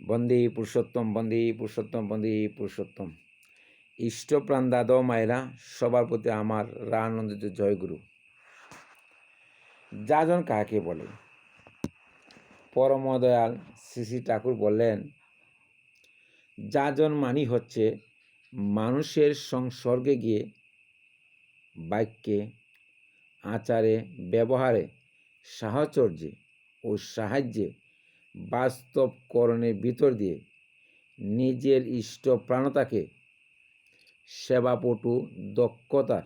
বন্দে পুরুষোত্তম বন্দে পুরুষোত্তম বন্দে পুরুষোত্তম। ইষ্টপ্রাণ দাদা মায়েরা, সবার প্রতি আমার রানন্দিত জয়গুরু। যাজন কাকে বলে? পরমদয়াল শ্রী শ্রী ঠাকুর বললেন, যা যাজন মানি হচ্ছে, মানুষের সংসর্গে গিয়ে বাক্যে, আচারে, ব্যবহারে, সাহচর্যে ও সাহায্যে বাস্তবকরণের ভিতর দিয়ে নিজের ইষ্ট প্রাণতাকে সেবাপটু দক্ষতার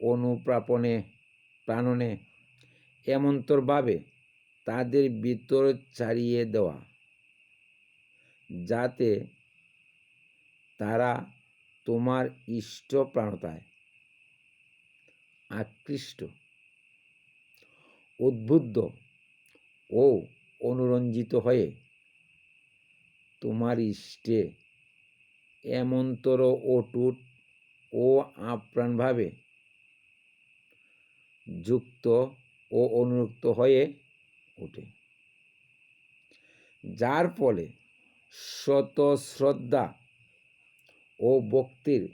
অনুপ্রাপণে, প্রাণনে এমন্তরভাবে তাদের ভিতর ছাড়িয়ে দেওয়া, যাতে তারা তোমার ইষ্ট প্রাণতায় আকৃষ্ট, উদ্বুদ্ধ ও অনুরঞ্জিত হয়ে তোমার ইষ্টে এমন্তর অটুট ও আপ্রাণভাবে যুক্ত ও অনুরক্ত হয়ে ওঠে। যার ফলে শত শ্রদ্ধা ও ভক্তির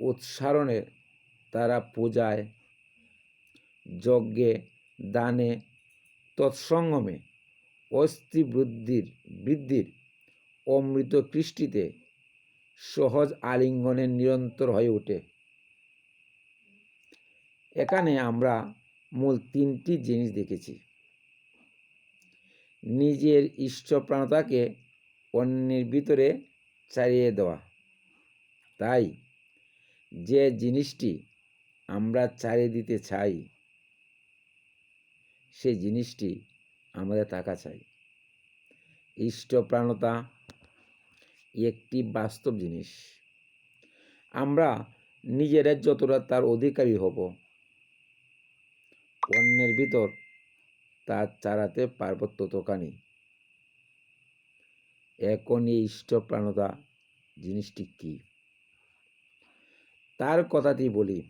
উৎসারণে তারা পূজায়, যজ্ঞে, দানে, তৎসঙ্গমে অস্থি বৃদ্ধির বৃদ্ধির অমৃত কৃষ্টিতে সহজ আলিঙ্গনে নিরন্তর হয়ে ওঠে। এখানে আমরা মূল তিনটি জিনিস দেখেছি। নিজের ইষ্টপ্রাণতাকে অন্যের ভিতরে চালিয়ে দেওয়া। তাই যে জিনিসটি আমরা চালিয়ে দিতে চাই সেই জিনিসটি আমাদের থাকা চাই। ইষ্টপ্রাণতা একটি বাস্তব জিনিস। আমরা নিজেরা যতটা তার অধিকারী হব, অন্যের ভিতর তা চালাতে পারব ততখানি। এখন এই ইষ্টপ্রাণতা জিনিসটি কি? তার কথাটি বলি,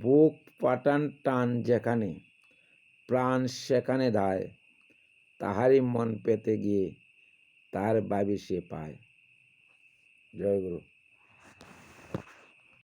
বুক পাটান টান যেখানে প্রাণ সেখানে দায়। তাহারই মন পেতে গিয়ে তার বাবি সে পায়। জয় গুরু।